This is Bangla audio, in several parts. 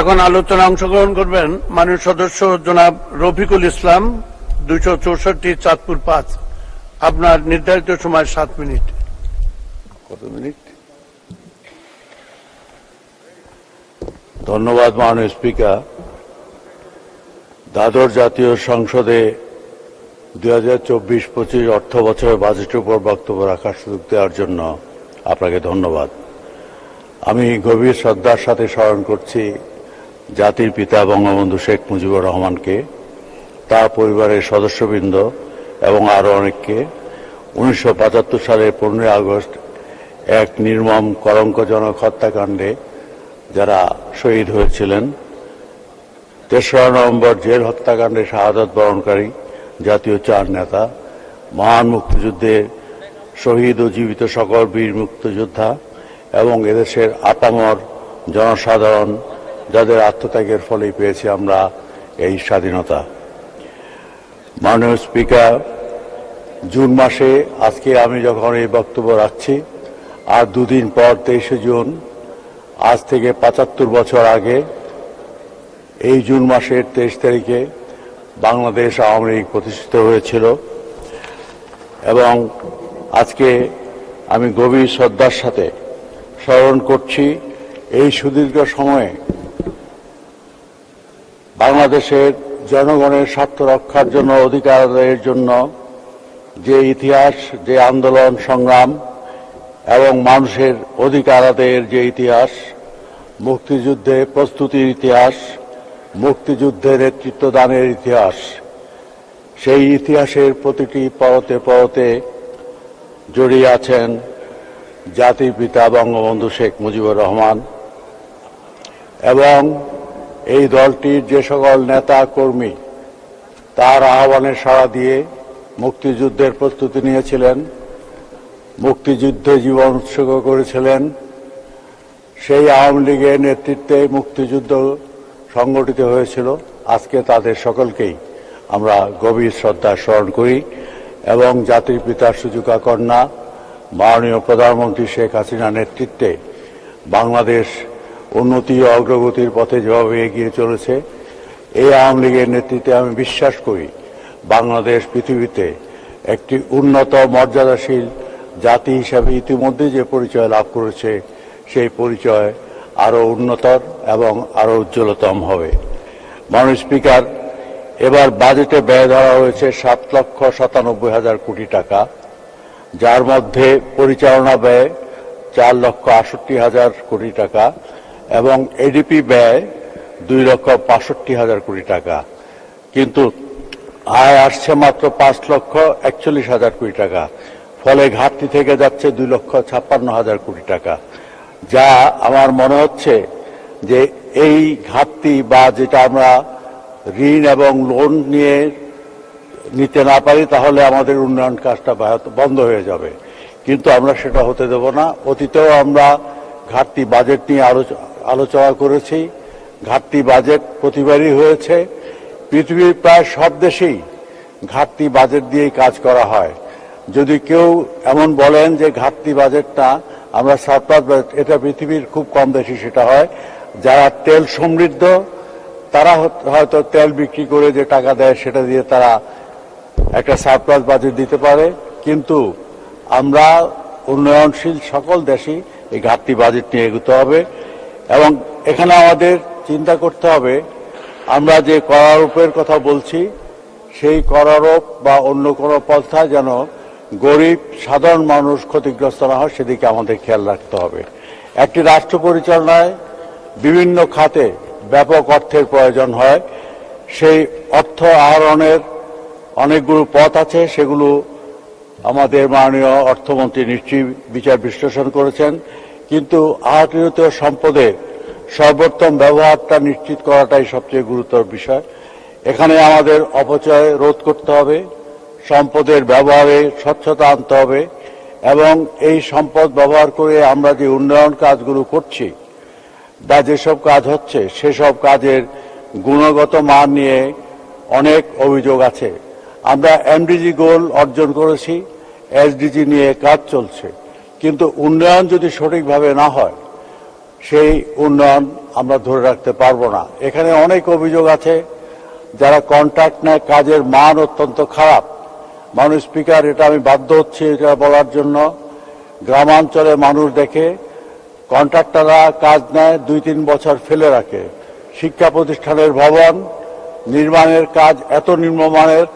এখন আলোচনা অংশগ্রহণ করবেন মাননীয় সদস্য জনাব রফিকুল ইসলাম, দুইশো চৌষট্টি চাঁদপুর পাঁচ। আপনার নির্ধারিত সময় সাত মিনিট। কত মিনিট? ধন্যবাদ মাননীয় স্পিকার। দাদর জাতীয় সংসদে দুই হাজার চব্বিশ পঁচিশ অর্থ বছরের বাজেটের উপর বক্তব্য রাখার সুযোগ দেওয়ার জন্য আপনাকে ধন্যবাদ। আমি গভীর শ্রদ্ধার সাথে স্মরণ করছি জাতির পিতা বঙ্গবন্ধু শেখ মুজিবুর রহমানকে, তার পরিবারের সদস্যবৃন্দ এবং আরও অনেককে। উনিশশো পঁচাত্তর সালের পনেরোই আগস্ট এক নির্মম, কলঙ্কজনক হত্যাকাণ্ডে যারা শহীদ হয়েছিলেন, তেসরা নভেম্বর জেল হত্যাকাণ্ডে শাহাদত বরণকারী জাতীয় চার নেতা, মহান মুক্তিযুদ্ধে শহীদ ও জীবিত সকল বীর মুক্তিযোদ্ধা এবং এদেশের আপামর জনসাধারণ, যাদের আত্মত্যাগের ফলেই পেয়েছি আমরা এই স্বাধীনতা। মাননীয় স্পিকার, জুন মাসে আজকে আমি যখন এই বক্তব্য রাখছি, আর দুদিন পর তেইশে জুন, আজ থেকে পঁচাত্তর বছর আগে, এই জুন মাসের তেইশ তারিখে বাংলাদেশ আওয়ামী লীগ প্রতিষ্ঠিত হয়েছিল। এবং আজকে আমি গভীর শ্রদ্ধার সাথে স্মরণ করছি, এই সুদীর্ঘ সময়ে বাংলাদেশের জনগণের স্বার্থ রক্ষার জন্য, অধিকার আদায়ের জন্য যে ইতিহাস, যে আন্দোলন, সংগ্রাম এবং মানুষের অধিকার আদায়ের যে ইতিহাস, মুক্তিযুদ্ধে প্রস্তুতির ইতিহাস, মুক্তিযুদ্ধে নেতৃত্ব দানের ইতিহাস, সেই ইতিহাসের প্রতিটি পরতে পরতে জড়িয়ে আছেন জাতির পিতা বঙ্গবন্ধু শেখ মুজিবুর রহমান এবং এই দলটির যে সকল নেতা কর্মী, তার আহ্বানে সাড়া দিয়ে মুক্তিযুদ্ধের প্রস্তুতি নিয়েছিলেন, মুক্তিযুদ্ধে জীবন উৎসর্গ করেছিলেন। সেই আওয়ামী লীগের নেতৃত্বে মুক্তিযুদ্ধ সংগঠিত হয়েছিল। আজকে তাদের সকলকেই আমরা গভীর শ্রদ্ধা স্মরণ করি এবং জাতির পিতার সুযোগা কন্যা মাননীয় প্রধানমন্ত্রী শেখ হাসিনার নেতৃত্বে বাংলাদেশ উন্নতি ও অগ্রগতির পথে যেভাবে এগিয়ে চলেছে, এই আওয়ামী লীগের নেতৃত্বে আমি বিশ্বাস করি বাংলাদেশ পৃথিবীতে একটি উন্নত, মর্যাদাশীল জাতি হিসাবে ইতিমধ্যে যে পরিচয় লাভ করেছে, সেই পরিচয় আরও উন্নতর এবং আরও উজ্জ্বলতম হবে। মাননীয় স্পিকার, এবার বাজেটে ব্যয় ধরা হয়েছে সাত লক্ষ সাতানব্বই হাজার কোটি টাকা। যার মধ্যে পরিচালনা ব্যয় চার লক্ষ আটষট্টি হাজার কোটি টাকা এবং এডিপি ব্যয় দুই লক্ষ বাষট্টি হাজার কোটি টাকা। কিন্তু আয় আসছে মাত্র পাঁচ লক্ষ একচল্লিশ হাজার কোটি টাকা। ফলে ঘাটতি থেকে যাচ্ছে দুই লক্ষ ছাপ্পান্ন হাজার কোটি টাকা। যা আমার মনে হচ্ছে যে এই ঘাটতি বা যেটা আমরা ঋণ এবং লোন নিয়ে নিতে না পারি, তাহলে আমাদের উন্নয়ন কাজটা বন্ধ হয়ে যাবে। কিন্তু আমরা সেটা হতে দেব না। অতীতেও আমরা ঘাটতি বাজেট নিয়ে আলোচ- আলোচনা করেছি। ঘাটতি বাজেট প্রতিবারই হয়েছে। পৃথিবীর প্রায় সব দেশেই ঘাটতি বাজেট দিয়েই কাজ করা হয়। যদি কেউ এমন বলেন যে ঘাটতি বাজেটটা আমরা সারপ্লাস বাজেট এটা পৃথিবীর খুব কম দেশে সেটা হয়। যারা তেল সমৃদ্ধ, তারা হয়তো তেল বিক্রি করে যে টাকা দেয় সেটা দিয়ে তারা একটা সারপ্লাস বাজেট দিতে পারে, কিন্তু আমরা উন্নয়নশীল সকল দেশই এই ঘাটতি বাজেট নিয়ে এগোতে হবে। এবং এখানে আমাদের চিন্তা করতে হবে, আমরা যে করারোপের কথা বলছি, সেই করারোপ বা অন্য কোনো পন্থা যেন গরিব, সাধারণ মানুষ ক্ষতিগ্রস্ত না হয়, সেদিকে আমাদের খেয়াল রাখতে হবে। একটি রাষ্ট্র পরিচালনায় বিভিন্ন খাতে ব্যাপক অর্থের প্রয়োজন হয়। সেই অর্থ আহরণের অনেকগুলো পথ আছে, সেগুলো আমাদের মাননীয় অর্থমন্ত্রী নিশ্চয়ই বিচার বিশ্লেষণ করেছেন, কিন্তু আহত সম্পদের সর্বোত্তম ব্যবহারটা নিশ্চিত করাটাই সবচেয়ে গুরুতর বিষয়। এখানে আমাদের অপচয় রোধ করতে হবে, সম্পদের ব্যবহারে স্বচ্ছতা আনতে হবে, এবং এই সম্পদ ব্যবহার করে আমরা যে উন্নয়ন কাজগুলো করছি, বা যেসব কাজ হচ্ছে, সেসব কাজের গুণগত মান নিয়ে অনেক অভিযোগ আছে। আমরা এমডিজি গোল অর্জন করেছি, এসডিজি নিয়ে কাজ চলছে। কিন্তু উন্নয়ন যদি সঠিকভাবে না হয়, সেই উন্নয়ন আমরা ধরে রাখতে পারব না। এখানে অনেক অভিযোগ আছে, যারা কন্ট্রাক্ট নেয়, কাজের মান অত্যন্ত খারাপ। মানুষ স্পিকার, এটা আমি বাধ্য হচ্ছি এটা বলার জন্য। গ্রামাঞ্চলে মানুষ দেখে কন্ট্রাক্টররা কাজ নেয়, দুই তিন বছর ফেলে রাখে। শিক্ষা প্রতিষ্ঠানের ভবন, নির্মাণের কাজ এত নিম্নমানের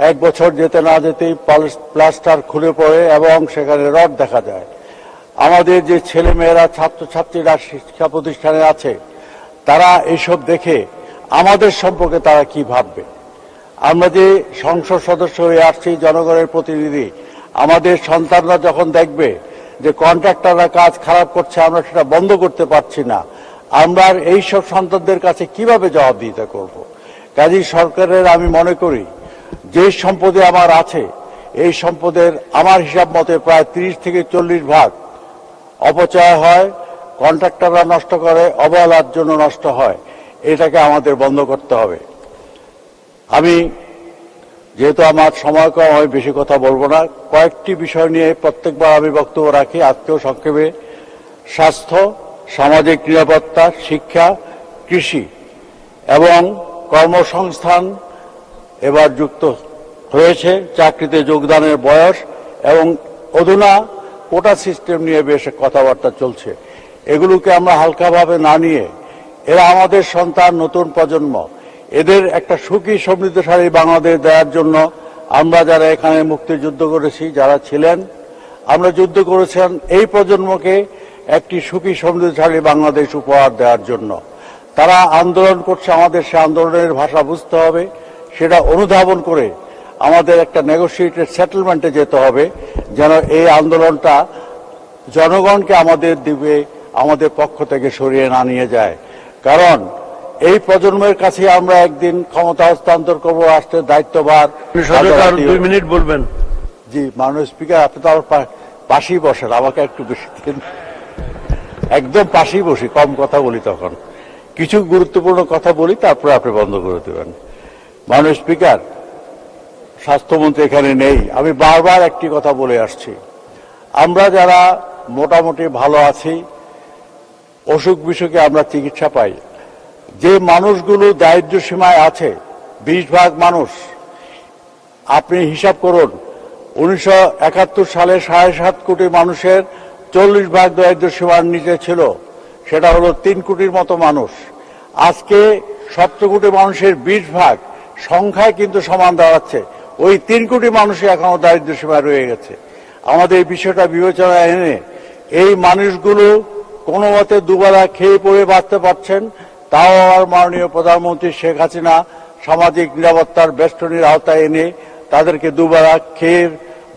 এক বছর যেতে না যেতেই পাল- প্লাস্টার খুলে পড়ে এবং সেখানে রড দেখা যায়। আমাদের যে ছেলে মেয়েরা ছাত্রছাত্রীরা শিক্ষা প্রতিষ্ঠানে আছে, তারা এইসব দেখে আমাদের সম্পর্কে তারা কি ভাববে? আমরা যে সংসদ সদস্য হয়ে আসছি, জনগণের প্রতিনিধি, আমাদের সন্তানরা যখন দেখবে যে কন্ট্রাক্টররা কাজ খারাপ করছে, আমরা সেটা বন্ধ করতে পারছি না, আমরা এইসব সন্তানদের কাছে কীভাবে জবাবদিহিতা করব? কাজী সরকারের, আমি মনে করি যে সম্পদে আমার আছে, এই সম্পদের আমার হিসাব মতে প্রায় তিরিশ থেকে চল্লিশ ভাগ অপচয় হয়, কন্ট্রাক্টররা নষ্ট করে, অবহেলার জন্য নষ্ট হয়। এটাকে আমাদের বন্ধ করতে হবে। আমি যেহেতু আমার সময় কম, আমি বেশি কথা বলব না। কয়েকটি বিষয় নিয়ে প্রত্যেকবার আমি বক্তব্য রাখি। আজকেও সংক্ষেপে। স্বাস্থ্য, সামাজিক নিরাপত্তা, শিক্ষা, কৃষি এবং কর্মসংস্থান এবার যুক্ত হয়েছে চাকরিতে যোগদানের বয়স এবং অধুনা কোটা সিস্টেম নিয়ে বেশ কথাবার্তা চলছে। এগুলোকে আমরা হালকাভাবে না নিয়ে এরা আমাদের সন্তান, নতুন প্রজন্ম। এদের একটা সুখী, সমৃদ্ধশালী বাংলাদেশ দেওয়ার জন্য আমরা যারা এখানে মুক্তিযুদ্ধ করেছি, যারা ছিলেন, আমরা যুদ্ধ করেছেন, এই প্রজন্মকে একটি সুখী, সমৃদ্ধশালী বাংলাদেশ উপহার দেওয়ার জন্য। তারা আন্দোলন করছে, আমাদের সে আন্দোলনের ভাষা বুঝতে হবে। সেটা অনুধাবন করে আমাদের একটা নেগোসিয়েটেড সেটেলমেন্টে যেতে হবে যেন এই আন্দোলনটা জনগণকে আমাদের দিবে আমাদের পক্ষ থেকে সরিয়ে না নিয়ে যায়। কারণ এই প্রজন্মের কাছে আমরা একদিন ক্ষমতা হস্তান্তর করব রাষ্ট্রের দায়িত্বভার দুই মিনিট বলবেন। জি মাননীয় স্পিকার আপনি তো আমার পাশেই বসেন আমাকে একটু বেশি দিন। একদম পাশেই বসি কম কথা বলি তখন। কিছু গুরুত্বপূর্ণ কথা বলি তারপরে আপনি বন্ধ করে দেবেন। মাননীয় স্পিকার স্বাস্থ্যমন্ত্রী এখানে নেই। আমি বারবার একটি কথা বলে আসছি। আমরা যারা মোটামুটি ভালো আছি, অসুখ বিসুখে আমরা চিকিৎসা পাই। যে মানুষগুলো দারিদ্র সীমায় আছে, বিশ ভাগ মানুষ, আপনি হিসাব করুন, উনিশশো একাত্তর সালে সাড়ে সাত কোটি মানুষের চল্লিশ ভাগ দারিদ্র সীমার নিচে ছিল, সেটা হলো তিন কোটির মতো মানুষ। আজকে সপ্ত কোটি মানুষের বিশ ভাগ সংখ্যায় কিন্তু সমান দাঁড়াচ্ছে। ওই তিন কোটি মানুষই এখনও দারিদ্র সীমায় রয়ে গেছে। আমাদের এই বিষয়টা বিবেচনায় এনে এই মানুষগুলো কোনো মতে দুবেলা খেয়ে পড়ে বাঁচতে পারছেন, তাও আবার মাননীয় প্রধানমন্ত্রী শেখ হাসিনা সামাজিক নিরাপত্তার বেষ্টনীর আওতায় এনে তাদেরকে দুবেলা খেয়ে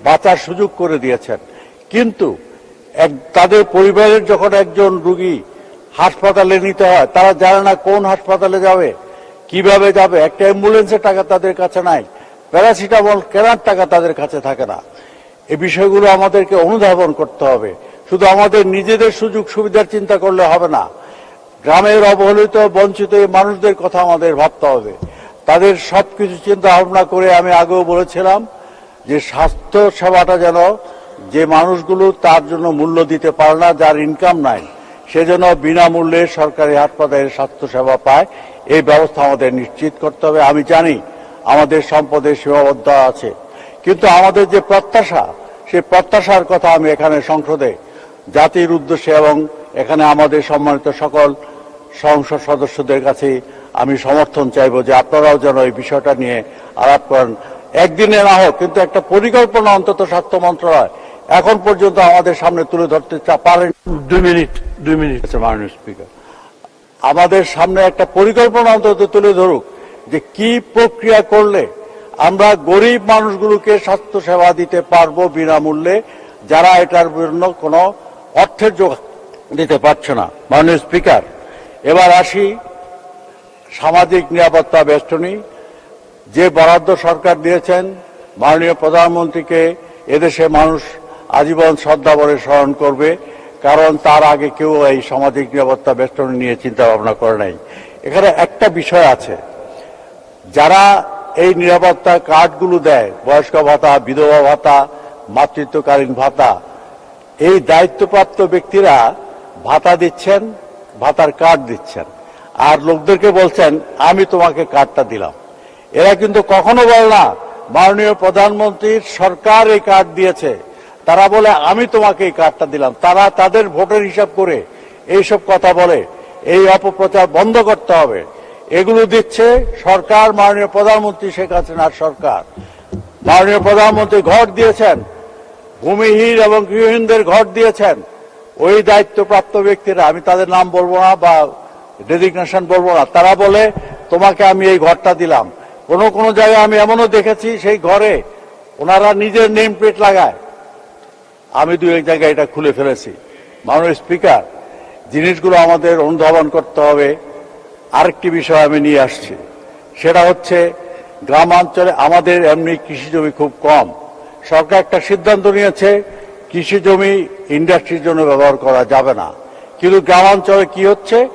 বাঁচার সুযোগ করে দিয়েছেন। কিন্তু এক, তাদের পরিবারের যখন একজন রুগী হাসপাতালে নিতে হয়, তারা জানে না কোন হাসপাতালে যাবে। কীভাবে যাবে? একটা অ্যাম্বুলেন্সের টাকা তাদের কাছে নাই। প্যারাসিটামল কেনার টাকা তাদের কাছে থাকে না। এই বিষয়গুলো আমাদেরকে অনুধাবন করতে হবে। শুধু আমাদের নিজেদের সুযোগ সুবিধার চিন্তা করলে হবে না। গ্রামের অবহেলিত, বঞ্চিত এই মানুষদের কথা আমাদের ভাবতে হবে। তাদের সবকিছু চিন্তা ভাবনা করে আমি আগেও বলেছিলাম যে স্বাস্থ্য সেবাটা যেন যে মানুষগুলো তার জন্য মূল্য দিতে পারে না, যার ইনকাম নাই। সেজন্য বিনামূল্যে সরকারি হাসপাতালে স্বাস্থ্য সেবা পায়। এই ব্যবস্থা আমাদের নিশ্চিত করতে হবে। আমি জানি আমাদের সম্পদের সীমাবদ্ধ আছে। কিন্তু আমাদের যে প্রত্যাশা সেই প্রত্যাশার কথা আমি এখানে সংসদে, জাতির উদ্দেশ্যে এবং এখানে আমাদের সম্মানিত সকল সংসদ সদস্যদের কাছে আমি সমর্থন চাইব যে আপনারাও যেন এই বিষয়টা নিয়ে আলাপ করেন। একদিনে না হোক, কিন্তু একটা পরিকল্পনা অন্তত স্বাস্থ্য মন্ত্রণালয় এখন পর্যন্ত আমাদের সামনে তুলে ধরতে পারেন দুই মিনিট দুই মিনিট। আচ্ছা মাননীয় স্পিকার। আমাদের সামনে একটা পরিকল্পনা অন্তত তুলে ধরুক যে কি প্রক্রিয়া করলে আমরা গরিব মানুষগুলোকে স্বাস্থ্য সেবা দিতে পারব বিনামূল্যে যারা এটার জন্য কোনো অর্থের যোগান দিতে পারছে না। মাননীয় স্পিকার এবার আসি সামাজিক নিরাপত্তা বেষ্টনী। যে বরাদ্দ সরকার দিয়েছেন মাননীয় প্রধানমন্ত্রীকে এদেশে মানুষ আজীবন শ্রদ্ধাভরে স্মরণ করবে, কারণ তার আগে কেউ এই সামাজিক নিরাপত্তা বেষ্টন নিয়ে চিন্তা ভাবনা করে নাই। এখানে একটা বিষয় আছে। যারা এই নিরাপত্তা কার্ডগুলো দেয়, বয়স্ক ভাতা, বিধবা ভাতা, মাতৃত্বকালীন ভাতা, এই দায়িত্বপ্রাপ্ত ব্যক্তিরা ভাতা দিচ্ছেন, ভাতার কার্ড দিচ্ছেন। আর লোকদেরকে বলছেন, আমি তোমাকে কার্ডটা দিলাম। এরা কিন্তু কখনো বল না, মাননীয় প্রধানমন্ত্রীর সরকার এই কার্ড দিয়েছে। তারা বলে, আমি তোমাকে এই কার্ডটা দিলাম। তারা তাদের ভোটের হিসাব করে এইসব কথা বলে। এই অপপ্রচার বন্ধ করতে হবে। এগুলো দিচ্ছে সরকার, মাননীয় প্রধানমন্ত্রী শেখ হাসিনার সরকার। মাননীয় প্রধানমন্ত্রী ঘর দিয়েছেন, ভূমিহীন এবং গৃহহীনদের ঘর দিয়েছেন। ওই দায়িত্বপ্রাপ্ত ব্যক্তিরা, আমি তাদের নাম বলব না বা ডেজিগনেশন বলব না, তারা বলে, তোমাকে আমি এই ঘরটা দিলাম। কোন কোন জায়গায় আমি এমনও দেখেছি, সেই ঘরে ওনারা নিজের নেম প্লেট লাগায়। আমি দু এক জায়গায় এটা খুলে ফেলেছি। মাননীয় স্পিকার, জিনিসগুলো আমাদের অনুধাবন করতে হবে। আরেকটি বিষয় আমি নিয়ে আসছি। সেটা হচ্ছে, গ্রামাঞ্চলে আমাদের এমনি কৃষি জমি খুব কম। সরকার একটা সিদ্ধান্ত নিয়েছে, কৃষি জমি ইন্ডাস্ট্রির জন্য ব্যবহার করা যাবে না। কিন্তু গ্রামাঞ্চলে কি হচ্ছে?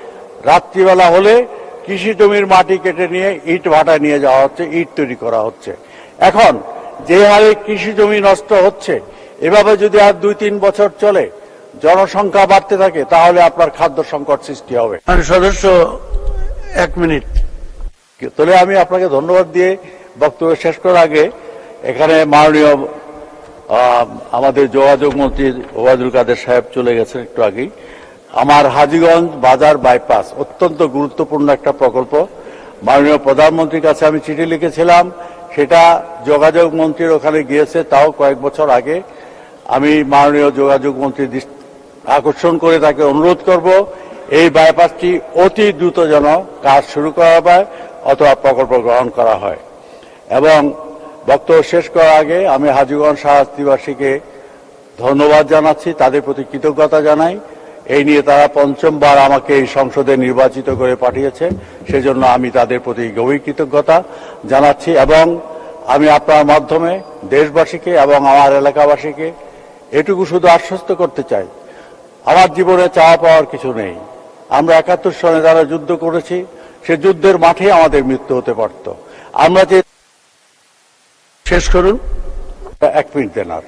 রাত্রিবেলা হলে কৃষি জমির মাটি কেটে নিয়ে ইট ভাটা নিয়ে যাওয়া হচ্ছে, ইট তৈরি করা হচ্ছে। এখন যে হারে কৃষি জমি নষ্ট হচ্ছে এভাবে যদি আর দুই তিন বছর চলে জনসংখ্যা বাড়তে থাকে তাহলে আপনার খাদ্য সংকট সৃষ্টি হবে। সদস্য এক মিনিট। তাহলে আমি আপনাকে ধন্যবাদ দিয়ে বক্তব্য শেষ করার আগে এখানে মাননীয় আমাদের যোগাযোগ মন্ত্রী ওবায়দুল কাদের সাহেব চলে গেছেন একটু আগেই। আমার হাজীগঞ্জ বাজার বাইপাস অত্যন্ত গুরুত্বপূর্ণ একটা প্রকল্প। মাননীয় প্রধানমন্ত্রীর কাছে আমি চিঠি লিখেছিলাম সেটা যোগাযোগ মন্ত্রীর ওখানে গিয়েছে তাও কয়েক বছর আগে। আমি মাননীয় যোগাযোগ মন্ত্রীর আকর্ষণ করে তাকে অনুরোধ করব, এই বাইপাসটি অতি দ্রুত যেন কাজ শুরু করা হয় অথবা প্রকল্প গ্রহণ করা হয়। এবং বক্তব্য শেষ করার আগে আমি হাজিগঞ্জ শাহস্তিবাসীকে ধন্যবাদ জানাচ্ছি, তাদের প্রতি কৃতজ্ঞতা জানাই। এই নিয়ে তারা পঞ্চমবার আমাকে এই সংসদে নির্বাচিত করে পাঠিয়েছে, সেজন্য আমি তাদের প্রতি গভীর কৃতজ্ঞতা জানাচ্ছি। এবং আমি আপনার মাধ্যমে দেশবাসীকে এবং আমার এলাকাবাসীকে এটুকু শুধু আশ্বস্ত করতে চাই। আমার জীবনে চাওয়া পাওয়ার কিছু নেই। আমরা একাত্তর সনে যারা যুদ্ধ করেছি, সে যুদ্ধের মাঠে আমাদের মৃত্যু হতে পারত। আমরা যে শেষ করুন। এক মিনিট দেন আর।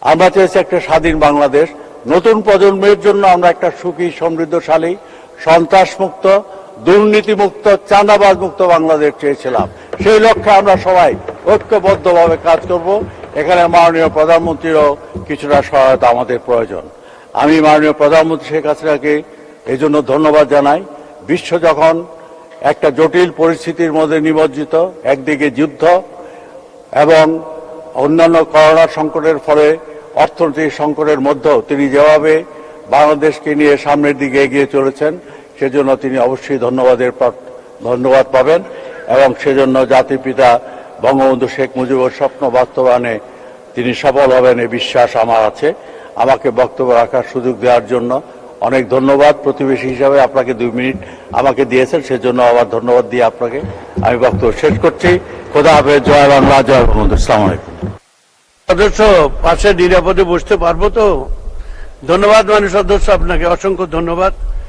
আমরা চেয়েছি একটা স্বাধীন বাংলাদেশ। নতুন প্রজন্মের জন্য আমরা একটা সুখী, সমৃদ্ধশালী সন্ত্রাস মুক্ত দুর্নীতি মুক্ত চাঁদাবাজ মুক্ত বাংলাদেশ চেয়েছিলাম। সেই লক্ষ্যে আমরা সবাই ঐক্যবদ্ধভাবে কাজ করব। এখানে মাননীয় প্রধানমন্ত্রীরও কিছুটা সহায়তা আমাদের প্রয়োজন। আমি মাননীয় প্রধানমন্ত্রী শেখ হাসিনাকে এই জন্য ধন্যবাদ জানাই। বিশ্ব যখন একটা জটিল পরিস্থিতির মধ্যে নিমজ্জিত, একদিকে যুদ্ধ এবং অন্যান্য করোনা সংকটের ফলে অর্থনৈতিক সংকটের মধ্যেও তিনি যেভাবে বাংলাদেশকে নিয়ে সামনের দিকে এগিয়ে চলেছেন, সেজন্য তিনি অবশ্যই ধন্যবাদের ধন্যবাদ পাবেন এবং সেজন্য জাতির পিতা বঙ্গবন্ধু শেখ মুজিবুর স্বপ্ন বাস্তবায়নে তিনি সফল হবেন এই বিশ্বাস আমার আছে। আমাকে বক্তব্য রাখার সুযোগ দেওয়ার জন্য অনেক ধন্যবাদ। প্রতিবেশী হিসাবে আপনাকে দুই মিনিট আমাকে দিয়েছেন, সেজন্য আবার ধন্যবাদ দিয়ে আপনাকে আমি বক্তব্য শেষ করছি। খোদা হাফেজ, জয় বাংলা, জয় বঙ্গবন্ধু। আসসালামু আলাইকুম। সদস্য পাশে নিরাপদে বসতে পারব তো? ধন্যবাদ মানে সদস্য, আপনাকে অসংখ্য ধন্যবাদ।